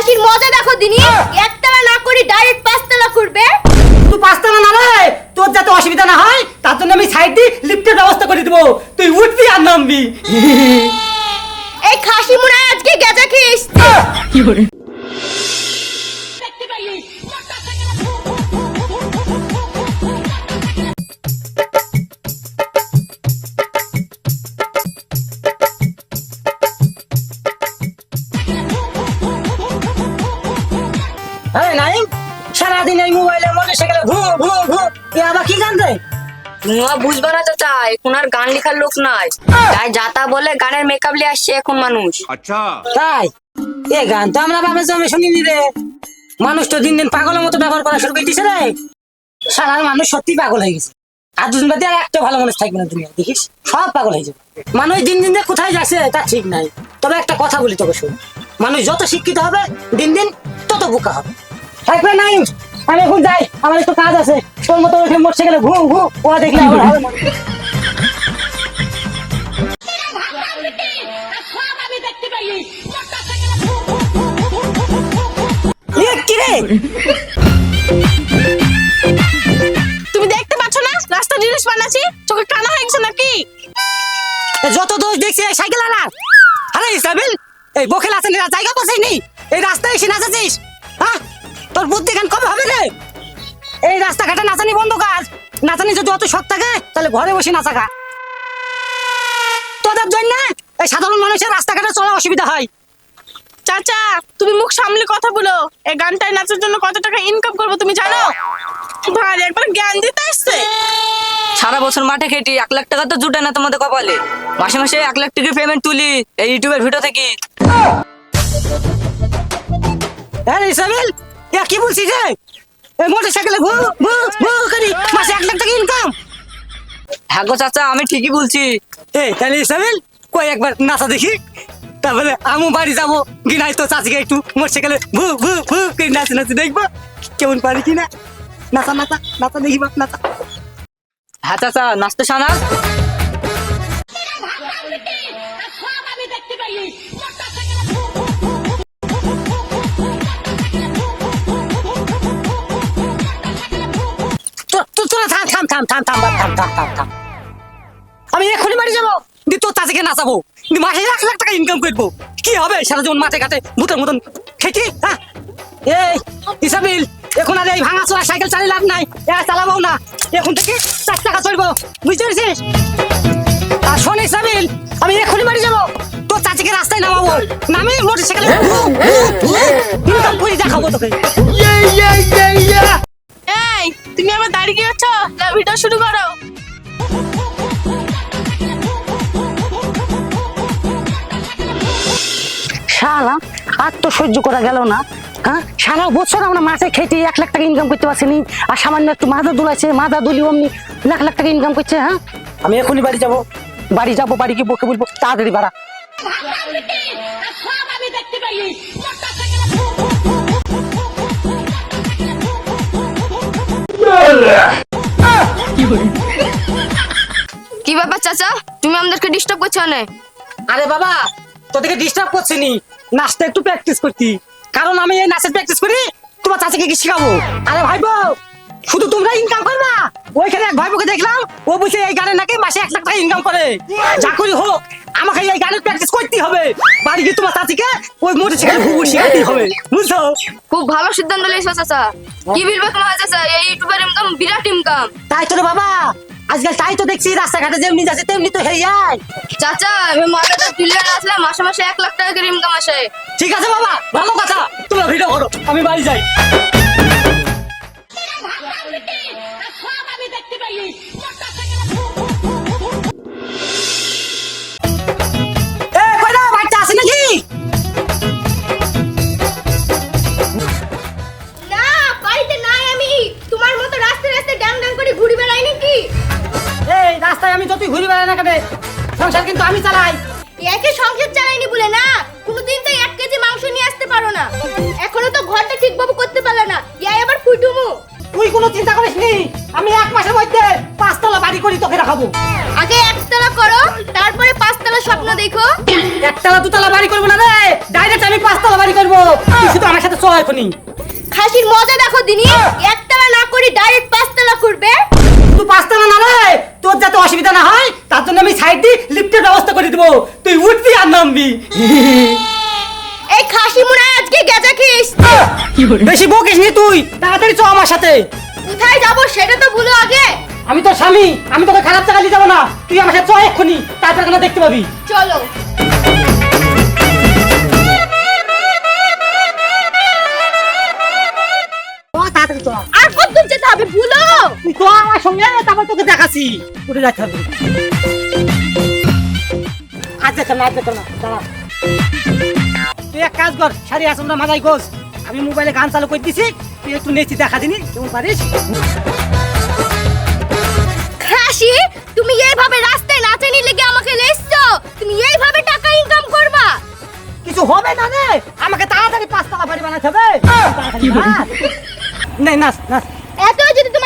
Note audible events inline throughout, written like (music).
খাসির মজা দেখো দিনি। একতলা না করে ডাইরেক্ট পাঁচতলা করবে। তুই পাঁচতলা না রে তোর যাতে অসুবিধা না হয় তার জন্য আমি সাইড দিয়ে লিফটের ব্যবস্থা করে দেবো। তুই উঠবি আর নামবি। এই খাসি মনে হয় আজকে গেজা খেয়ে এসছে হ্যাঁ সেখানে ভু ভু ভু। আবার কি গান দেয় বুঝবে না এখন আর গান লেখার লোক নাই। তাই যাতা বলে গানের মেকআপ আসছে এখন মানুষ। আচ্ছা। তাই? এ গান তো আমরা বাবা জমে শুনিনি রে। মানুষ তো দিন দিন পাগলের মতো ব্যবহার করা শুরু রে। সাধারণ মানুষ সত্যি পাগল হয়ে গেছে। আর বাদে আর একটা ভালো মানুষ থাকবে না দুনিয়া দেখিস? সব পাগল হয়ে যাবে। মানুষ দিন দিন কোথায় যাচ্ছে তা ঠিক নাই। তবে একটা কথা বলি তোকে শুন। মানুষ যত শিক্ষিত হবে দিন দিন তত বোকা হবে। থাকবে নাই আমি এখন যাই আমার একটু কাজ আছে। তোর মতো ওখানে মোটরসাইকেলে ঘু ঘু ও দেখলে আমার কি রে? তুমি দেখতে পাচ্ছ না? রাস্তা জিনিস বানাচ্ছি চোখে কানা হয়ে গেছে নাকি? যত দোষ দেখছি সাইকেল আলা আরে ইসাবিল এই বকেল এরা জায়গা পাচ্ছিস এই রাস্তায় এসে নাচাচ্ছিস? তোর বুদ্ধি জ্ঞান কবে হবে রে? এই রাস্তাঘাটে নাচানি বন্ধ কাজ নাচানি যদি অত শখ থাকে তাহলে ঘরে বসে নাচা খা। তোদের জন্য এই সাধারণ মানুষের রাস্তাঘাটে চলা অসুবিধা হয়। চাচা তুমি মুখ সামলে কথা বলো। এই গানটায় নাচের জন্য কত টাকা ইনকাম করব তুমি জানো? ভাই একবার জ্ঞান দিতে আসছে। সারা বছর মাঠে খেটি এক লাখ টাকা তো জুটে না তোমাদের কপালে। মাসে মাসে এক লাখ টাকা পেমেন্ট তুলি এই ইউটিউবের ভিডিও থেকে হ্যাঁ ইসাবিল এ কি বলছিস রে এই মোটর সাইকেলে ঘু ঘু ঘু করি মাসে এক লাখ টাকা ইনকাম হ্যাঁ গো চাচা আমি ঠিকই বলছি। এই তাহলে ইসাবিল কই একবার নাচা দেখি। তারপরে আমু বাড়ি যাব গিনাই তো চাচিকে একটু মোটরসাইকেলে ভু ভু ভু করে নাচে নাচে দেখব কেমন পারি কিনা নাচা নাচা নাচা দেখি বাপ নাচা। হ্যাঁ চাচা নাচতে শানা তো- থাম থাম থাম থাম থাম থাম থাম। আমি এখনই বাড়ি যাব। দি তোর চাচিকে নাচাবো মাসে এক লাখ টাকা ইনকাম করব। কি হবে? সারা জীবন মাঠে ঘাটে ভূতের মতন খেটি হ্যাঁ? এই ইসাবিল এখন আর এই ভাঙা চোরা সাইকেল চালিয়ে লাভ নাই। এ চালাবো না। এখন থেকে চার টাকা চলবো। বুঝতে পেরেছিস? আর শোন ইসাবিল আমি এখনই বাড়ি যাব। তোর চাচিকে রাস্তায় নামাবো। নামি মোটর সাইকেলে ইনকাম (laughs) করে দেখাবো তোকে। তুমি আবার দাঁড়িয়ে কি হচ্ছ ভিডিও শুরু করো। শালা আর তো সহ্য করা গেল না হ্যাঁ? সারা বছর আমরা মাঠে খেটে এক লাখ টাকা ইনকাম করতে পারছিনি আর সামান্য একটু মাথা দুলাইছে মাথা দুলি অমনি লাখ লাখ টাকা ইনকাম করছে হ্যাঁ? আমি এখনই বাড়ি যাব। বাড়ি যাব বাড়ি গিয়ে বকে বলব তাড়াতাড়ি বাড়া। কি ব্যাপার, চাচা? তুমি আমাদেরকে ডিস্টার্ব করছ না আরে বাবা, তোদেরকে ডিস্টার্ব করছিনি। নাচটা একটু প্র্যাকটিস করতি। কারণ আমি এই নাচের প্র্যাকটিস করি, তোমার চাচাকে কি শিখাবো? আরে ভাইবো শুধু তোমরা ইনকাম করবা? ওইখানে এক ভাইবোকে দেখলাম, ও বলছে, এই গানে নাকি মাসে এক লাখ টাকা ইনকাম করে। যা করি হোক আমাকে এই গানের প্র্যাকটিস করতে হবে। বাড়ি গিয়ে তোমার চাচিকে ওই মোটর সাইকেল ঘুঘু শিখাতে হবে বুঝছ? খুব ভালো সিদ্ধান্ত নিয়েছো চাচা। কি বলব তোমার চাচা? এই ইউটিউবের ইনকাম বিরাট ইনকাম তাই তো রে বাবা। আজকাল তাই তো দেখছি রাস্তাঘাটে যেমনি যাচ্ছে তেমনি তো হেই যায়। চাচা আমি মাথাটা তুলে আসলে মাসে মাসে এক লাখ টাকা করে ইনকাম আসে। ঠিক আছে বাবা ভালো কথা। তোমরা ভিডিও করো আমি বাড়ি যাই। ঘুরি বেড়াই না কেন সংসার কিন্তু আমি চালাই। একে সংসার চালাইনি বলে না। কোনোদিন তো এক কেজি মাংস নিয়ে আসতে পারো না। এখনও তো ঘরটা ঠিকভাবে করতে পারলে না। ইয়াই আবার ফুটুমু তুই কোনো চিন্তা করিস নি। আমি এক মাসের মধ্যে পাঁচতলা বাড়ি করি তোকে রাখাবো আগে একতলা করো তারপরে পাঁচতলা স্বপ্ন দেখো। একতলা দুতলা বাড়ি করব না রে। ডাইরেক্ট আমি পাঁচতলা বাড়ি করব। তুই শুধু সাথে চ এখনই। খাসির মজা দেখো দিনি। একতলা না করি ডাইরেক্ট পাঁচতলা করবে। তুই পাঁচতলা না রে। তোর যাতে অসুবিধা না হয় তার জন্য আমি সাইড দিয়ে লিফটের ব্যবস্থা করে দেবো। তুই উঠবি আর নামবি। এই খাসি মুড়া আজকে গেজা খিস। বেশি বকিস নি তুই। তাড়াতাড়ি চ আমার সাথে। কোথায় যাব সেটা তো ভুলো আগে। আমি তোর স্বামী আমি তোকে খারাপ জায়গা নিয়ে যাব না। তুই আমার সাথে চ এক্ষুনি তারপর কেন দেখতে পাবি। চলো। তারপর তোকে দেখাচ্ছি। উঠে যাচ্ছে আজ যেতাম না আজ যেতাম না দাঁড়া। তুই এক কাজ কর সারি আসুন না মাথায় গোস আমি মোবাইলে গান চালু করে দিছি তুই একটু নেচি দেখা দিনি কেমন পারিস? খাসি তুমি এইভাবে রাস্তায় নাচানি লেগে আমাকে লেসছো? তুমি এইভাবে টাকা ইনকাম করবা? কিছু হবে না রে? আমাকে তাড়াতাড়ি পাঁচতলা বাড়ি বানাতে হবে। নাচ। নে নাচ নাচ যদি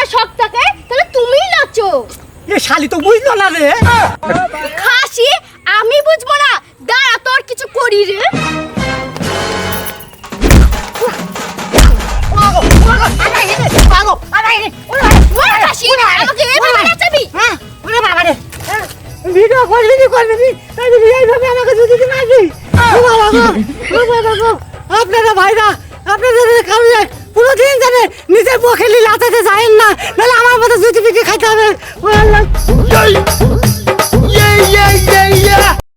তোমার শখ থাকে তাহলে তুমিই নাচো। এ শালি তো বুঝলো না রে। খাসি আমি বুঝব না। দাঁড়া তোর কিছু করি রে। ভিডিও করবি করবি এইভাবে আমাকে যদি আপনারা ভাইরা আপনাদের কারণ কোনোদিন যাবে নিজের মুখে লীলা হাতাতে যায়েন না। নাহলে আমার মতো জুতি বিক্রি খাইতে হবে।